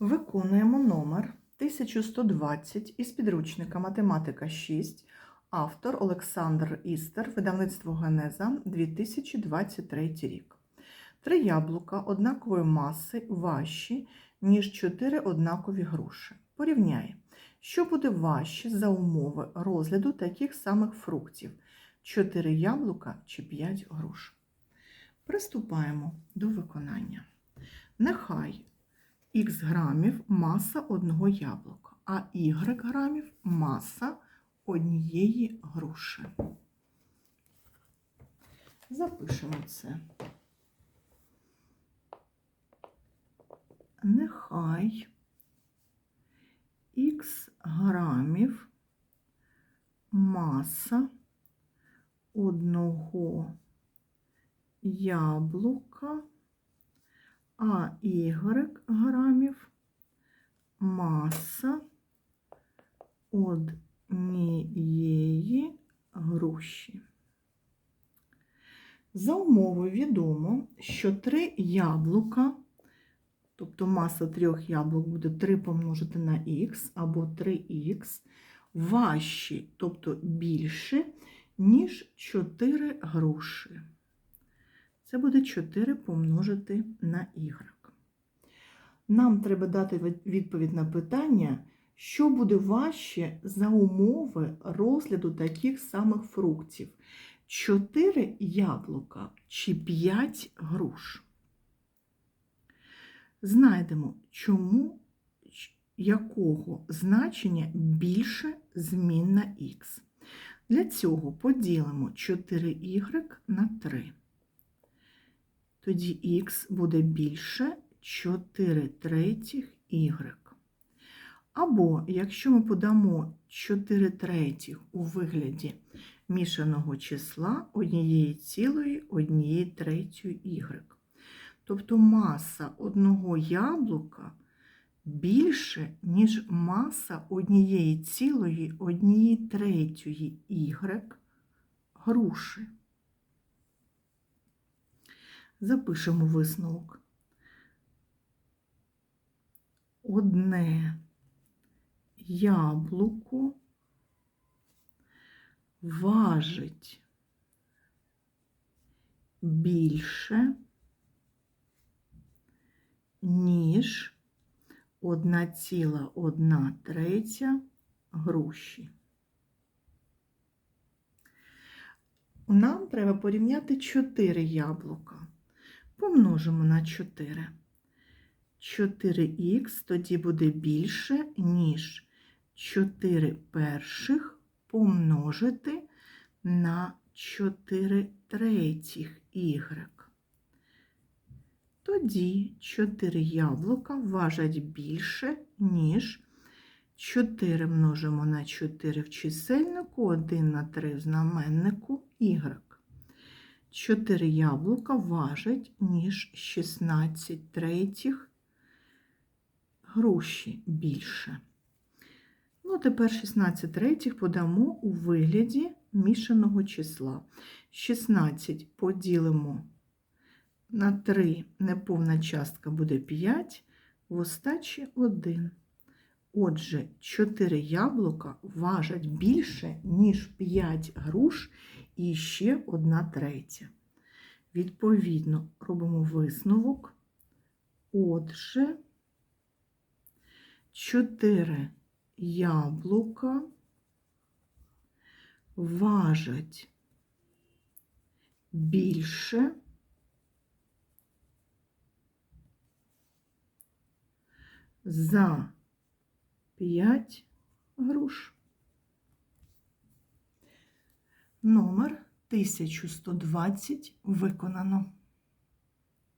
Виконуємо номер 1120 із підручника Математика 6, автор Олександр Істер, видавництво Генеза 2023 рік. Три яблука однакової маси важчі, ніж чотири однакові груші. Порівняй, що буде важче за умови розгляду таких самих фруктів: 4 яблука чи 5 груш. Приступаємо до виконання. Нехай х грамів маса одного яблука, а y грамів маса однієї груші. Запишемо це. Нехай х грамів маса одного яблука а y грамів маса однієї груші. За умовою відомо, що три яблука, тобто маса трьох яблук буде 3 помножити на х або 3х, важчі, тобто більше, ніж 4 груші. Це буде 4 помножити на y. Нам треба дати відповідь на питання, що буде важче за умови розгляду таких самих фруктів: 4 яблука чи 5 груш. Знайдемо, чому якого значення більше змінна х. Для цього поділимо 4y на 3 тоді х буде більше 4 третіх y. Або, якщо ми подамо 4 третіх у вигляді мішаного числа однієї цілої однієї третьої y. Тобто маса одного яблука більше, ніж маса однієї цілої однієї третьої y груші. Запишемо висновок. Одне яблуко важить більше, ніж 1,1 третя груші. Нам треба порівняти 4 яблука помножимо на 4. 4х тоді буде більше, ніж 4 перших помножити на 4 третіх y. Тоді 4 яблука важать більше, ніж 4 множимо на 4 в чисельнику, 1 на 3 в знаменнику y. 4 яблука важать, ніж 16 третіх груші більше. Ну, тепер 16 третіх подамо у вигляді мішаного числа. 16 поділимо на 3, неповна частка буде 5, в остачі 1. Отже, 4 яблука важать більше, ніж 5 груш і ще 1 третя. Відповідно, робимо висновок. Отже, 4 яблука важать більше, за 5 груш. Номер 1120 виконано.